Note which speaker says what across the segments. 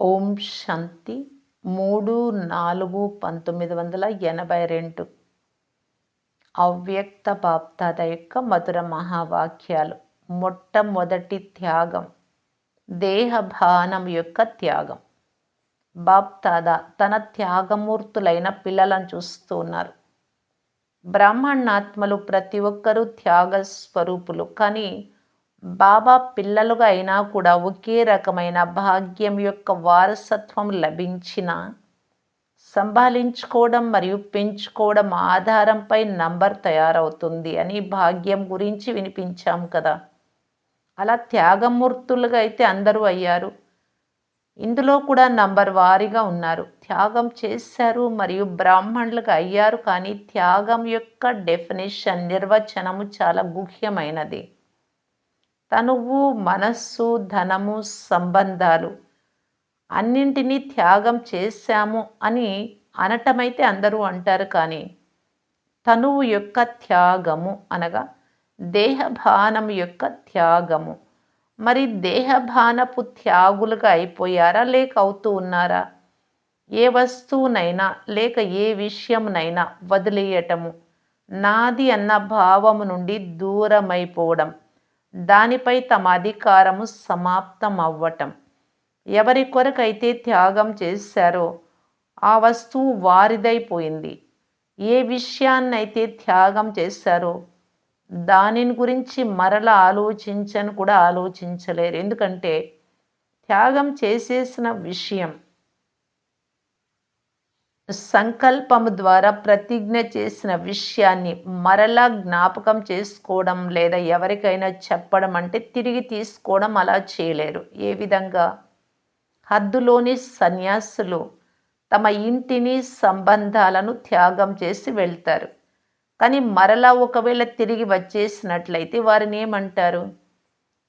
Speaker 1: ఓం శాంతి. మూడు నాలుగు పంతొమ్మిది వందల ఎనభై రెండు. అవ్యక్త బాప్తాద యొక్క మధుర మహావాక్యాలు. మొట్టమొదటి త్యాగం. దేహభానం యొక్క త్యాగం. బాప్తాద తన త్యాగమూర్తులైన పిల్లలను చూస్తూ ఉన్నారు. బ్రాహ్మణాత్మలు ప్రతి ఒక్కరూ త్యాగ స్వరూపులు కానీ బాబా పిల్లలుగా అయినా కూడా ఒకే రకమైన భాగ్యం యొక్క వారసత్వం లభించిన సంభాలించుకోవడం మరియు పెంచుకోవడం ఆధారంపై నంబర్ తయారవుతుంది అని భాగ్యం గురించి వినిపించాం కదా. అలా త్యాగమూర్తులుగా అయితే అందరూ అయ్యారు. ఇందులో కూడా నంబర్ వారీగా ఉన్నారు. త్యాగం చేశారు మరియు బ్రాహ్మణులుగా అయ్యారు కానీ త్యాగం యొక్క డెఫినేషన్ నిర్వచనము చాలా గుహ్యమైనది. తనువు మనస్సు ధనము సంబంధాలు అన్నింటినీ త్యాగం చేశాము అని అనటమైతే అందరూ అంటారు కానీ తనువు యొక్క త్యాగము అనగా దేహభానం యొక్క త్యాగము. మరి దేహభానపు త్యాగులుగా అయిపోయారా? లేక అవుతూ ఉన్నారా? ఏ వస్తువునైనా లేక ఏ విషయంనైనా వదిలేయటము నాది అన్న భావము నుండి దూరమైపోవడం దానిపై తమ అధికారము సమాప్తం అవ్వటం ఎవరి కొరకైతే త్యాగం చేశారో ఆ వస్తువు వారిదైపోయింది. ఏ విషయాన్నైతే త్యాగం చేశారో దానిని గురించి మరల ఆలోచించని కూడా ఆలోచించలేరు. ఎందుకంటే త్యాగం చేసేసిన విషయం సంకల్పము ద్వారా ప్రతిజ్ఞ చేసిన విషయాన్ని మరలా జ్ఞాపకం చేసుకోవడం లేదా ఎవరికైనా చెప్పడం అంటే తిరిగి తీసుకోవడం అలా చేయలేరు. ఏ విధంగా? హద్దులోని సన్యాసులు తమ ఇంటిని సంబంధాలను త్యాగం చేసి వెళ్తారు. కానీ మరలా ఒకవేళ తిరిగి వచ్చేసినట్లయితే వారిని ఏమంటారు?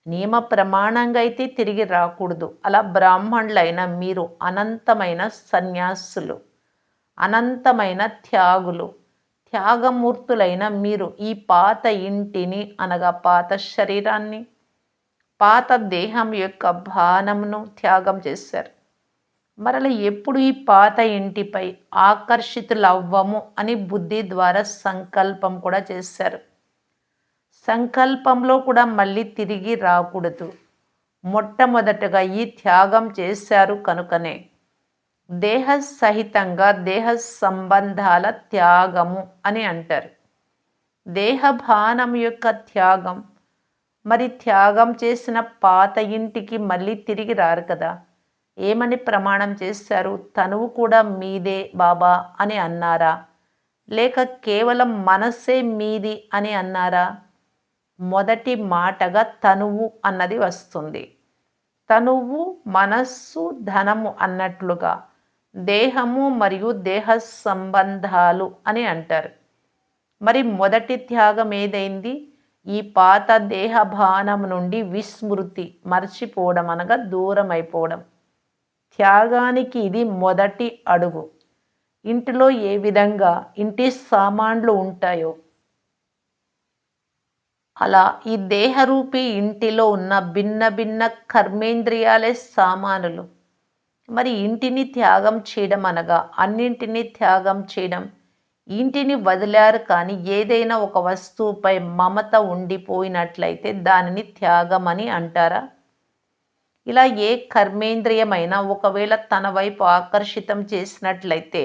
Speaker 1: నియమ ప్రమాణంగా అయితే తిరిగి రాకూడదు. అలా బ్రాహ్మణులైన మీరు అనంతమైన సన్యాసులు. అనంతమైన త్యాగులు. త్యాగమూర్తులైన మీరు ఈ పాత ఇంటిని అనగా పాత శరీరాన్ని పాత దేహం యొక్క భానమును త్యాగం చేశారు. మరల ఎప్పుడు ఈ పాత ఇంటిపై ఆకర్షితులవ్వము అని బుద్ధి ద్వారా సంకల్పం కూడా చేశారు. సంకల్పంలో కూడా మళ్ళీ తిరిగి రాకూడదు. మొట్టమొదటగా ఈ త్యాగం చేశారు కనుకనే. దేహ సహితంగా దేహ సంబంధాల త్యాగము అని అంటారు. దేహభానం యొక్క త్యాగం. మరి త్యాగం చేసిన పాత ఇంటికి మళ్ళీ తిరిగి రారు కదా. ఏమని ప్రమాణం చేశారు తనువు కూడా మీదే బాబా అని అన్నారా? లేక కేవలం మనస్సే మీది అని అన్నారా? మొదటి మాటగా తనువు అన్నది వస్తుంది. తనువు మనస్సు ధనము అన్నట్లుగా. దేహము మరియు దేహ సంబంధాలు అని అంటారు. మరి మొదటి త్యాగం ఏదైంది? ఈ పాత దేహ భానం నుండి విస్మృతి మర్చిపోవడం అనగా దూరం అయిపోవడం త్యాగానికి ఇది మొదటి అడుగు. ఇంటిలో ఏ విధంగా? ఇంటి సామాన్లు ఉంటాయో? అలా ఈ దేహరూపి ఇంటిలో ఉన్న భిన్న భిన్న కర్మేంద్రియాలే సామానులు. మరి ఇంటిని త్యాగం చేయడం అనగా అన్నింటినీ త్యాగం చేయడం. ఇంటిని వదిలారు కానీ ఏదైనా ఒక వస్తువుపై మమత ఉండిపోయినట్లయితే దానిని త్యాగం అని అంటారా? ఇలా ఏ కర్మేంద్రియమైనా ఒకవేళ తన వైపు ఆకర్షితం చేసినట్లయితే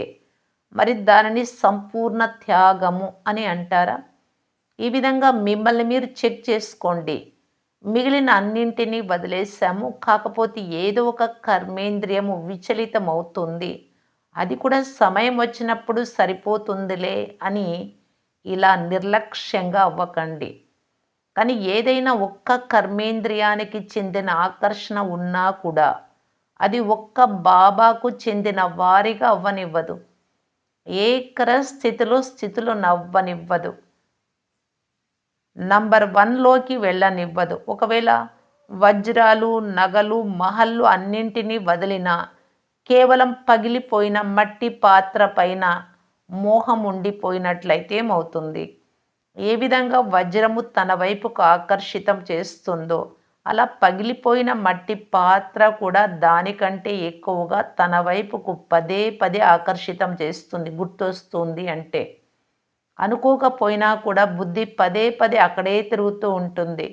Speaker 1: మరి దానిని సంపూర్ణ త్యాగము అని అంటారా? ఈ విధంగా మిమ్మల్ని మీరు చెక్ చేసుకోండి. మిగిలిన అన్నింటినీ వదిలేసాము కాకపోతే ఏదో ఒక కర్మేంద్రియము విచలితమవుతుంది. అది కూడా సమయం వచ్చినప్పుడు సరిపోతుందిలే అని ఇలా నిర్లక్ష్యంగా అవ్వకండి. కానీ ఏదైనా ఒక్క కర్మేంద్రియానికి చెందిన ఆకర్షణ ఉన్నా కూడా అది ఒక్క బాబాకు చెందిన వారిగా అవ్వనివ్వదు. ఏకర స్థితిలో స్థితులు నవ్వనివ్వదు. నంబర్ వన్లోకి వెళ్ళనివ్వదు. ఒకవేళ వజ్రాలు నగలు మహల్లు అన్నింటినీ వదిలినా కేవలం పగిలిపోయిన మట్టి పాత్ర పైన మోహం ఉండిపోయినట్లయితే ఏమవుతుంది? ఏ విధంగా వజ్రము తన వైపుకు ఆకర్షితం చేస్తుందో అలా పగిలిపోయిన మట్టి పాత్ర కూడా దానికంటే ఎక్కువగా తన వైపుకు పదే పదే ఆకర్షితం చేస్తుంది గుర్తొస్తుంది అంటే. అనుకోకపోయినా కూడా బుద్ధి పదే పదే అక్కడే తిరుగుతూ ఉంటుంది.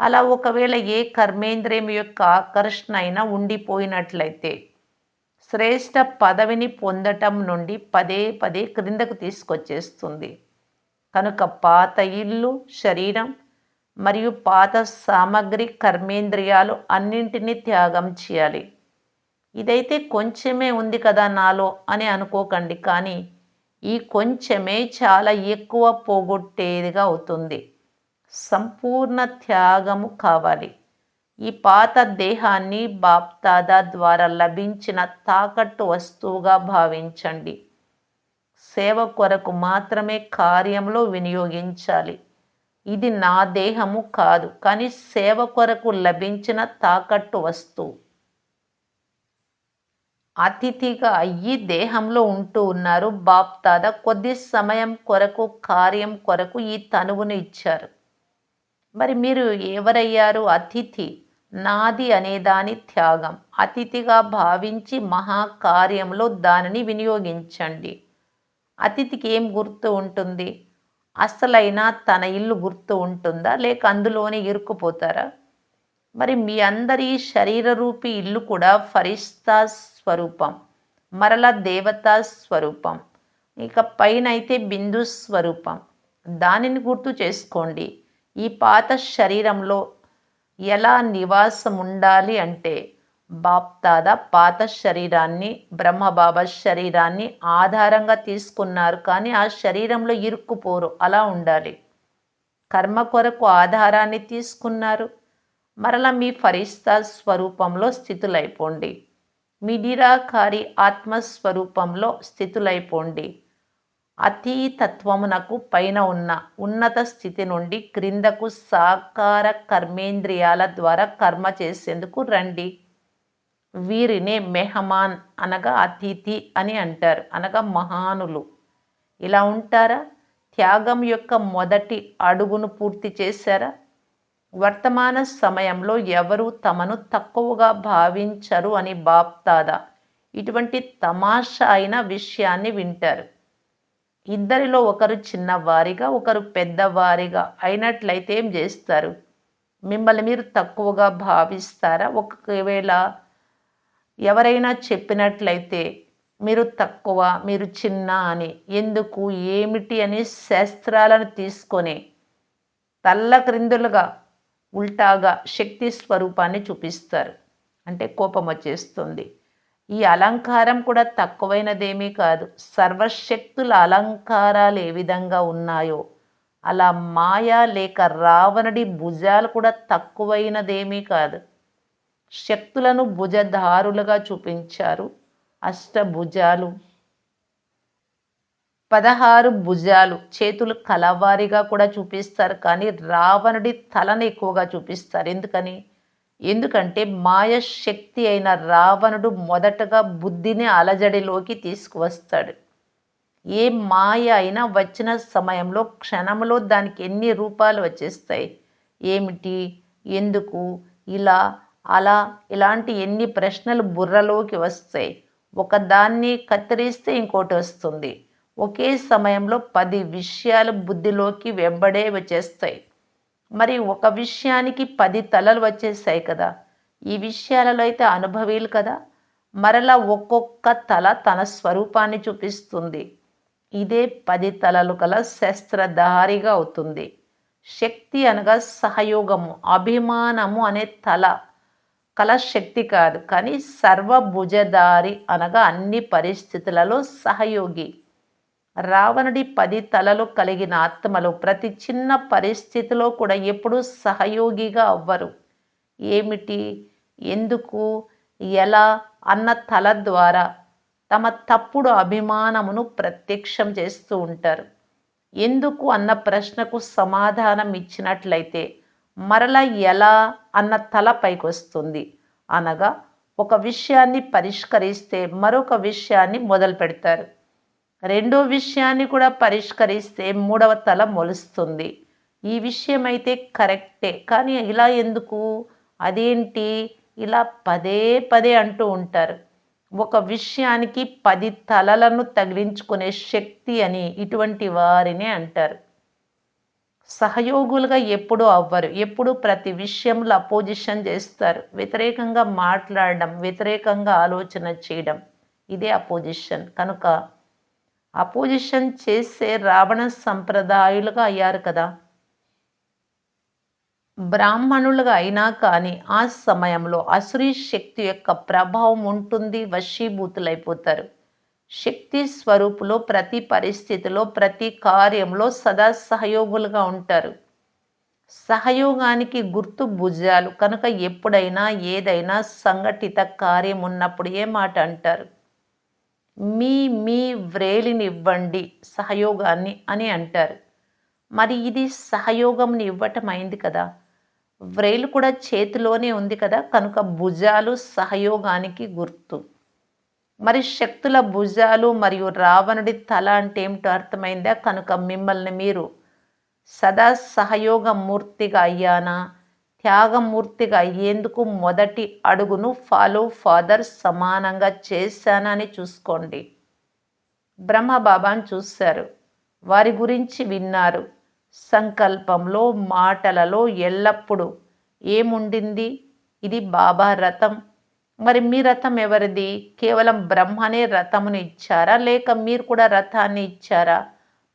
Speaker 1: అలా ఒకవేళ ఏ కర్మేంద్రియం యొక్క ఆకర్షణ అయినా ఉండిపోయినట్లయితే శ్రేష్ట పదవిని పొందటం నుండి పదే పదే క్రిందకు తీసుకొచ్చేస్తుంది. కనుక పాత ఇల్లు శరీరం మరియు పాత సామగ్రి కర్మేంద్రియాలు అన్నింటినీ త్యాగం చేయాలి. ఇదైతే కొంచెమే ఉంది కదా నాలో అని అనుకోకండి. కానీ ఈ కొంచెమే చాలా ఎక్కువ పోగొట్టేదిగా అవుతుంది. సంపూర్ణ త్యాగము కావాలి. ఈ పాత దేహాన్ని బాప్తాదా ద్వారా లభించిన తాకట్టు వస్తువుగా భావించండి. సేవ కొరకు మాత్రమే కార్యంలో వినియోగించాలి. ఇది నా దేహము కాదు కానీ సేవ కొరకు లభించిన తాకట్టు వస్తువు. అతిథిగా అయ్యి దేహంలో ఉంటూ ఉన్నారు. బాప్తాద కొద్ది సమయం కొరకు కార్యం కొరకు ఈ తనువును ఇచ్చారు. మరి మీరు ఎవరయ్యారు? అతిథి నాది అనే దాని త్యాగం. అతిథిగా భావించి మహాకార్యంలో దానిని వినియోగించండి. అతిథికి ఏం గుర్తు ఉంటుంది? అసలైన తన ఇల్లు గుర్తు ఉంటుందా? లేక అందులోనే ఇరుక్కుపోతారా? మరి మీ అందరి శరీర రూపి ఇల్లు కూడా ఫరిస్తాస్ స్వరూపం. మరల దేవతా స్వరూపం. ఇక పైన అయితే బిందు స్వరూపం. దానిని గుర్తు చేసుకోండి. ఈ పాత శరీరంలో ఎలా నివాసం ఉండాలి అంటే బాప్తాద పాత శరీరాన్ని బ్రహ్మబాబా శరీరాన్ని ఆధారంగా తీసుకున్నారు కానీ ఆ శరీరంలో ఇరుక్కుపోరు అలా ఉండాలి. కర్మ కొరకు ఆధారాన్ని తీసుకున్నారు. మరలా మీ ఫరిస్తా స్వరూపంలో స్థితులైపోండి. మీ నిరాకారి ఆత్మస్వరూపంలో స్థితులైపోండి. అతీతత్వమునకు పైన ఉన్న ఉన్నత స్థితి నుండి క్రిందకు సాకార కర్మేంద్రియాల ద్వారా కర్మ చేసేందుకు రండి. వీరినే మెహమాన్ అనగా అతిథి అని అంటారు అనగా మహానులు. ఇలా ఉంటారా? త్యాగం యొక్క మొదటి అడుగును పూర్తి చేశారా? వర్తమాన సమయంలో ఎవరు తమను తక్కువగా భావించరు అని బాప్తాదా ఇటువంటి తమాషా అయిన విషయాన్ని వింటారు. ఇద్దరిలో ఒకరు చిన్నవారిగా ఒకరు పెద్దవారిగా అయినట్లయితే ఏం చేస్తారు? మిమ్మల్ని మీరు తక్కువగా భావిస్తారా? ఒకవేళ ఎవరైనా చెప్పినట్లయితే మీరు తక్కువ మీరు చిన్న అని ఎందుకు ఏమిటి అని శాస్త్రాలను తీసుకొని తల్ల క్రిందులుగా ఉల్టాగా శక్తి స్వరూపాన్ని చూపిస్తారు. అంటే కోపం వచ్చేస్తుంది. ఈ అలంకారం కూడా తక్కువైనదేమీ కాదు. సర్వశక్తుల అలంకారాలు ఏ విధంగా ఉన్నాయో అలా మాయ లేక రావణుడి భుజాలు కూడా తక్కువైనదేమీ కాదు. శక్తులను భుజధారులుగా చూపించారు. అష్టభుజాలు పదహారు భుజాలు చేతులు కలవారిగా కూడా చూపిస్తారు కానీ రావణుడి తలను ఎక్కువగా చూపిస్తారు. ఎందుకని? ఎందుకంటే మాయ శక్తి అయిన రావణుడు మొదటగా బుద్ధిని అలజడిలోకి తీసుకువస్తాడు. ఏ మాయ అయినా వచ్చిన సమయంలో క్షణంలో దానికి ఎన్ని రూపాలు వచ్చేస్తాయి? ఏమిటి? ఎందుకు? ఇలా అలా ఇలాంటి ఎన్ని ప్రశ్నలు బుర్రలోకి వస్తాయి? ఒకదాన్ని కత్తిరిస్తే ఇంకోటి వస్తుంది. ఒకే సమయంలో పది విషయాలు బుద్ధిలోకి వెంబడే వచ్చేస్తాయి. మరి ఒక విషయానికి పది తలలు వచ్చేసాయి కదా. ఈ విషయాలలో అయితే అనుభవీలు కదా. మరలా ఒక్కొక్క తల తన స్వరూపాన్ని చూపిస్తుంది. ఇదే పది తలలు కల శస్త్రధారిగా అవుతుంది. శక్తి అనగా సహయోగము అభిమానము అనే తల. కల శక్తి కాదు కానీ సర్వభుజధారి అనగా అన్ని పరిస్థితులలో సహయోగి. రావణుడి పది తలలు కలిగిన ఆత్మలు ప్రతి చిన్న పరిస్థితిలో కూడా ఎప్పుడూ సహయోగిగా అవ్వరు. ఏమిటి? ఎందుకు? ఎలా? అన్న తల ద్వారా తమ తప్పుడు అభిమానమును ప్రత్యక్షం చేస్తూ ఉంటారు. ఎందుకు? అన్న ప్రశ్నకు సమాధానం ఇచ్చినట్లయితే మరల ఎలా? అన్న తల పైకి వస్తుంది అనగా ఒక విషయాన్ని పరిష్కరిస్తే మరొక విషయాన్ని మొదలు పెడతారు రెండో విషయాన్ని కూడా పరిష్కరిస్తే మూడవ తల మొలుస్తుంది. ఈ విషయం అయితే కరెక్టే. కానీ ఇలా ఎందుకు? అదేంటి? ఇలా పదే పదే అంటూ ఉంటారు. ఒక విషయానికి పది తలలను తగిలించుకునే శక్తి అని ఇటువంటి వారినే అంటారు. సహయోగులుగా ఎప్పుడూ అవ్వరు. ఎప్పుడు ప్రతి విషయంలో అపోజిషన్ చేస్తారు. వ్యతిరేకంగా మాట్లాడడం వ్యతిరేకంగా ఆలోచన చేయడం ఇదే అపోజిషన్. కనుక అపోజిషన్ చేసే రావణ సంప్రదాయులుగా అయ్యారు కదా. బ్రాహ్మణులుగా అయినా కానీ ఆ సమయంలో అసురీ శక్తి యొక్క ప్రభావం ఉంటుంది వశీభూతులైపోతారు. శక్తి స్వరూపులో ప్రతి పరిస్థితిలో ప్రతి కార్యంలో సదా సహయోగులుగా ఉంటారు. సహయోగానికి గుర్తు భుజాలు. కనుక ఎప్పుడైనా ఏదైనా సంఘటిత కార్యం ఉన్నప్పుడు ఏ మాట అంటారు? మీ మీ వ్రేలినివ్వండి సహయోగాన్ని అని అంటారు. మరి ఇది సహయోగంని ఇవ్వటం అయింది కదా. వ్రేలు కూడా చేతిలోనే ఉంది కదా. కనుక భుజాలు సహయోగానికి గుర్తు. మరి శక్తుల భుజాలు మరియు రావణుడి తల అంటే ఏమిటో అర్థమైందా? కనుక మిమ్మల్ని మీరు సదా సహయోగ మూర్తిగా అయ్యానా? త్యాగమూర్తిగా అయ్యేందుకు మొదటి అడుగును ఫాలో ఫాదర్ సమానంగా చేశానని చూసుకోండి. బ్రహ్మబాబాను చూశారు. వారి గురించి విన్నారు. సంకల్పంలో మాటలలో ఎల్లప్పుడూ ఏముండింది? ఇది బాబా రథం. మరి మీ రథం ఎవరిది? కేవలం బ్రహ్మనే రథమును ఇచ్చారా? లేక మీరు కూడా రథాన్ని ఇచ్చారా?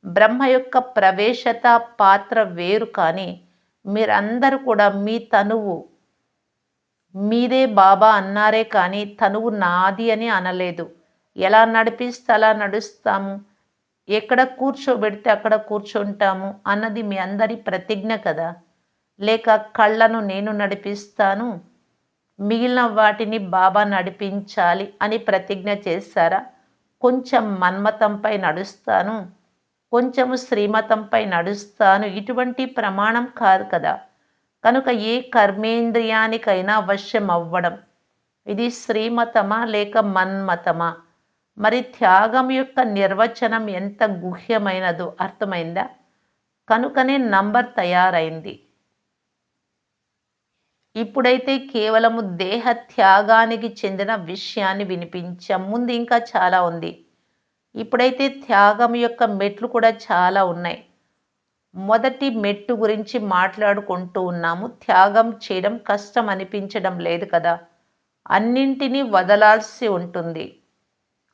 Speaker 1: బ్రహ్మ యొక్క ప్రవేశత పాత్ర వేరు కానీ మీరందరూ కూడా మీ తనువు. మీదే బాబా అన్నారే కానీ తనువు నాది అని అనలేదు. ఎలా నడిపిస్తే అలా నడుస్తాము. ఎక్కడ కూర్చోబెడితే అక్కడ కూర్చుంటాము అన్నది మీ అందరి ప్రతిజ్ఞ కదా. లేక కళ్ళను నేను నడిపిస్తాను. మిగిలిన వాటిని బాబా నడిపించాలి అని ప్రతిజ్ఞ చేశారా? కొంచెం మన్మతంపై నడుస్తాను. కొంచెము శ్రీమతంపై నడుస్తాను. ఇటువంటి ప్రమాణం కాదు కదా. కనుక ఏ కర్మేంద్రియానికైనా అవశ్యం అవ్వడం ఇది శ్రీమతమా లేక మన్మతమా? మరి త్యాగం యొక్క నిర్వచనం ఎంత గుహ్యమైనదో అర్థమైందా? కనుకనే నంబర్ తయారైంది. ఇప్పుడైతే కేవలము దేహ త్యాగానికి చెందిన విషయాన్ని వినిపించాం. ముందు ఇంకా చాలా ఉంది. ఇప్పుడైతే త్యాగం యొక్క మెట్లు కూడా చాలా ఉన్నాయి. మొదటి మెట్టు గురించి మాట్లాడుకుంటూ ఉన్నాము. త్యాగం చేయడం కష్టం అనిపించడం లేదు కదా. అన్నింటినీ వదలాల్సి ఉంటుంది.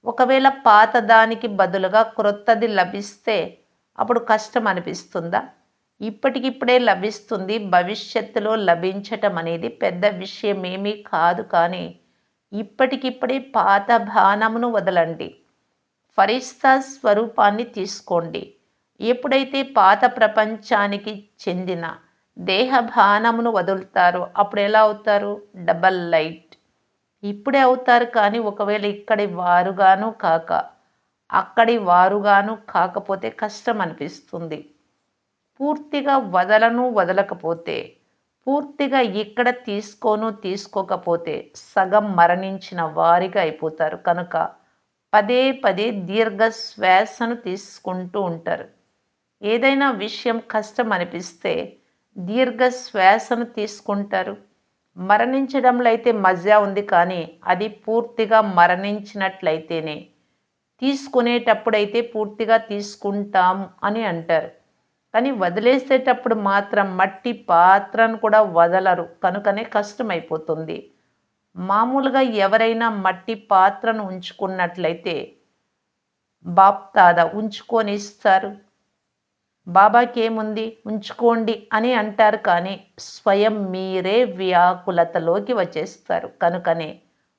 Speaker 1: ఒకవేళ పాత దానికి బదులుగా క్రొత్తది లభిస్తే అప్పుడు కష్టం అనిపిస్తుందా? ఇప్పటికిప్పుడే లభిస్తుంది. భవిష్యత్తులో లభించటం అనేది పెద్ద విషయం ఏమీ కాదు కానీ ఇప్పటికిప్పుడే పాత భానమును వదలండి. ఫరిస్తా స్వరూపాన్ని తీసుకోండి. ఎప్పుడైతే పాత ప్రపంచానికి చెందిన దేహ భానమును వదులుతారో అప్పుడు ఎలా అవుతారు? Double light. ఇప్పుడే అవుతారు కానీ ఒకవేళ ఇక్కడి వారుగాను కాక అక్కడి వారుగాను కాకపోతే కష్టం అనిపిస్తుంది. పూర్తిగా వదలను వదలకపోతే పూర్తిగా ఇక్కడ తీసుకోను తీసుకోకపోతే సగం మరణించిన వారిగా అయిపోతారు. కనుక పదే పదే దీర్ఘ శ్వాసను తీసుకుంటూ ఉంటారు. ఏదైనా విషయం కష్టం అనిపిస్తే దీర్ఘ శ్వాసను తీసుకుంటారు. మరణించడంలో అయితే మజా ఉంది కానీ అది పూర్తిగా మరణించినట్లయితేనే. తీసుకునేటప్పుడైతే పూర్తిగా తీసుకుంటాం అని అంటారు. కానీ వదిలేసేటప్పుడు మాత్రం మట్టి పాత్రను కూడా వదలరు. కనుకనే కష్టమైపోతుంది. మామూలుగా ఎవరైనా మట్టి పాత్రను ఉంచుకున్నట్లయితే బాప్తాద ఉంచుకొని ఇస్తారు బాబాకేముంది? ఉంచుకోండి అని అంటారు కానీ స్వయం మీరే వ్యాకులతలోకి వచ్చేస్తారు. కనుకనే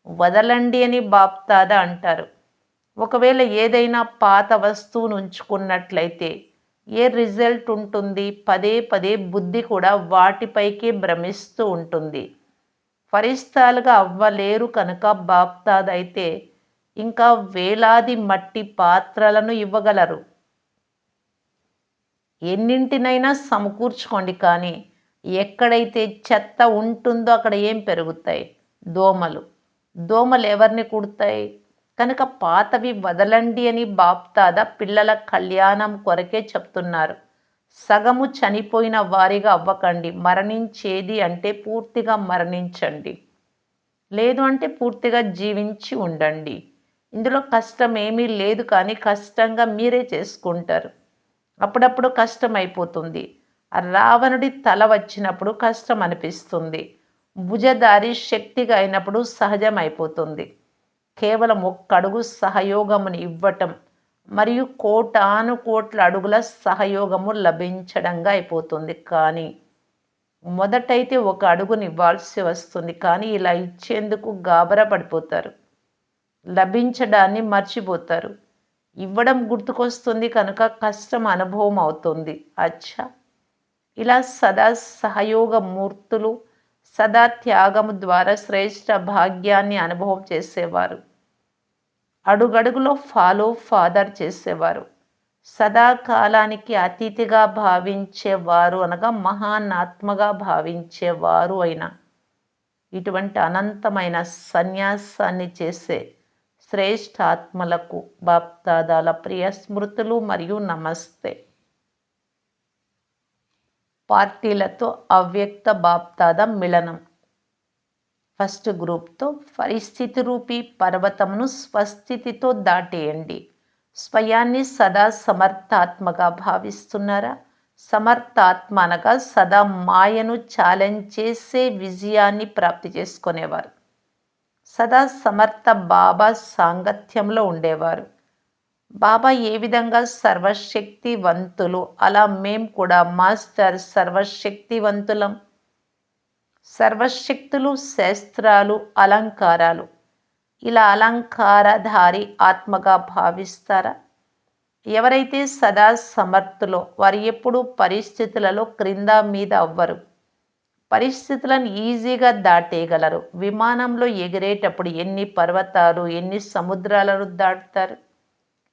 Speaker 1: వదలండి అని బాప్తాద అంటారు. ఒకవేళ ఏదైనా పాత వస్తువును ఉంచుకున్నట్లయితే ఏ రిజల్ట్ ఉంటుంది? పదే పదే బుద్ధి కూడా వాటిపైకే భ్రమిస్తూ ఉంటుంది. ఫరిస్తాలుగా అవ్వలేరు కనుక బాప్తాద అయితే ఇంకా వేలాది మట్టి పాత్రలను ఇవ్వగలరు. ఎన్నింటినైనా సమకూర్చుకోండి కానీ ఎక్కడైతే చెత్త ఉంటుందో అక్కడ ఏం పెరుగుతాయి? దోమలు. దోమలు ఎవరిని కుడతాయి? కనుక పాతవి వదలండి అని బాప్తాద పిల్లల కళ్యాణం కొరకే చెప్తున్నారు. సగము చనిపోయిన వారిగా అవ్వకండి. మరణించేది అంటే పూర్తిగా మరణించండి. లేదు అంటే పూర్తిగా జీవించి ఉండండి. ఇందులో కష్టం ఏమీ లేదు కానీ కష్టంగా మీరే చేసుకుంటారు. అప్పుడప్పుడు కష్టం అయిపోతుంది. రావణుడి తల వచ్చినప్పుడు కష్టం అనిపిస్తుంది. భుజదారి శక్తిగా అయినప్పుడు సహజం అయిపోతుంది. కేవలం ఒక్క అడుగు సహయోగమును ఇవ్వటం మరియు కోటాను కోట్ల అడుగుల సహయోగము లభించడంగా అయిపోతుంది. కానీ మొదటైతే ఒక అడుగుని ఇవ్వాల్సి వస్తుంది. కానీ ఇలా ఇచ్చేందుకు గాబరా పడిపోతారు లభించడాన్ని మర్చిపోతారు. ఇవ్వడం గుర్తుకొస్తుంది కనుక కష్టం అనుభవం అవుతుంది. అచ్చా! ఇలా సదా సహయోగ మూర్తులు సదా త్యాగము ద్వారా శ్రేష్ఠ భాగ్యాన్ని అనుభవం చేసేవారు. అడుగడుగులో ఫాలో ఫాదర్ చేసేవారు. సదాకాలానికి అతిథిగా భావించేవారు అనగా మహానాత్మగా భావించేవారు అయిన. ఇటువంటి అనంతమైన సన్యాసాన్ని చేసే శ్రేష్ఠాత్మలకు బాప్తాదాల ప్రియ స్మృతులు మరియు నమస్తే. పార్టీలతో అవ్యక్త బాప్తాద మిళనం ఫస్ట్ గ్రూప్తో పరిస్థితి రూపీ పర్వతమును స్వస్థితితో దాటేయండి. స్వయాన్ని సదా సమర్థాత్మగా భావిస్తున్నారా? సమర్థాత్మ అనగా సదా మాయను ఛాలెంజ్ చేసే విజయాన్ని ప్రాప్తి చేసుకునేవారు. సదా సమర్థ బాబా సాంగత్యంలో ఉండేవారు. బాబా ఏ విధంగా సర్వశక్తివంతులు? అలా మేం కూడా మాస్టర్ సర్వశక్తివంతులం. సర్వశక్తులు శాస్త్రాలు అలంకారాలు. ఇలా అలంకారధారి ఆత్మగా భావిస్తారా? ఎవరైతే సదా సమర్థులో వారు ఎప్పుడు పరిస్థితులలో క్రింద మీద అవ్వరు. పరిస్థితులను ఈజీగా దాటేయగలరు. విమానంలో ఎగిరేటప్పుడు ఎన్ని పర్వతాలు ఎన్ని సముద్రాలను దాటుతారు?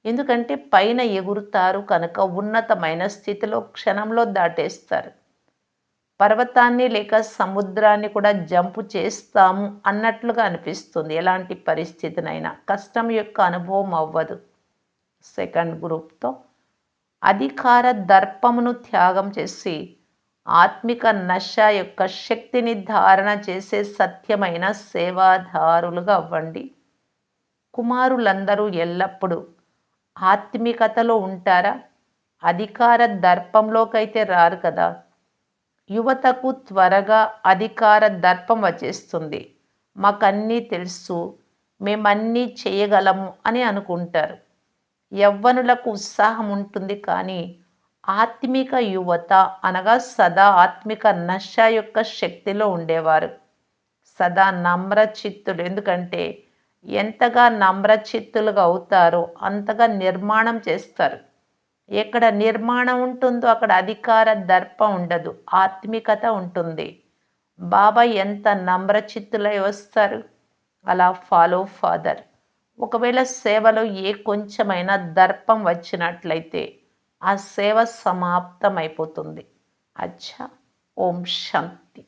Speaker 1: ఎందుకంటే పైన ఎగురుతారు కనుక ఉన్నతమైన స్థితిలో క్షణంలో దాటేస్తారు. పర్వతాన్ని లేక సముద్రాన్ని కూడా జంపు చేస్తాము అన్నట్లుగా అనిపిస్తుంది. ఎలాంటి పరిస్థితినైనా కష్టం యొక్క అనుభవం అవ్వదు. సెకండ్ గ్రూప్తో అధికార దర్పమును త్యాగం చేసి ఆత్మిక నశ యొక్క శక్తిని ధారణ చేసే సత్యమైన సేవాదారులుగా అవ్వండి. కుమారులందరూ ఎల్లప్పుడూ ఆత్మికతలో ఉంటారా? అధికార దర్పంలోకైతే రారు కదా. యువతకు త్వరగా అధికార దర్పం వచ్చేస్తుంది. మాకన్నీ తెలుసు. మేమన్నీ చేయగలము అని అనుకుంటారు. యవ్వనులకు ఉత్సాహం ఉంటుంది కానీ ఆత్మిక యువత అనగా సదా ఆత్మిక నశ యొక్క శక్తిలో ఉండేవారు. సదా నమ్రచిత్తులు ఎందుకంటే ఎంతగా నమ్రచిత్తులుగా అవుతారో అంతగా నిర్మాణం చేస్తారు. ఎక్కడ నిర్మాణం ఉంటుందో అక్కడ అధికార దర్ప ఉండదు ఆత్మికత ఉంటుంది. బాబా ఎంత నమ్రచిత్తులై వస్తారు? అలా ఫాలో ఫాదర్. ఒకవేళ సేవలో ఏ కొంచెమైనా దర్పం వచ్చినట్లయితే ఆ సేవ సమాప్తం అయిపోతుంది అచ్చా ఓం శాంతి.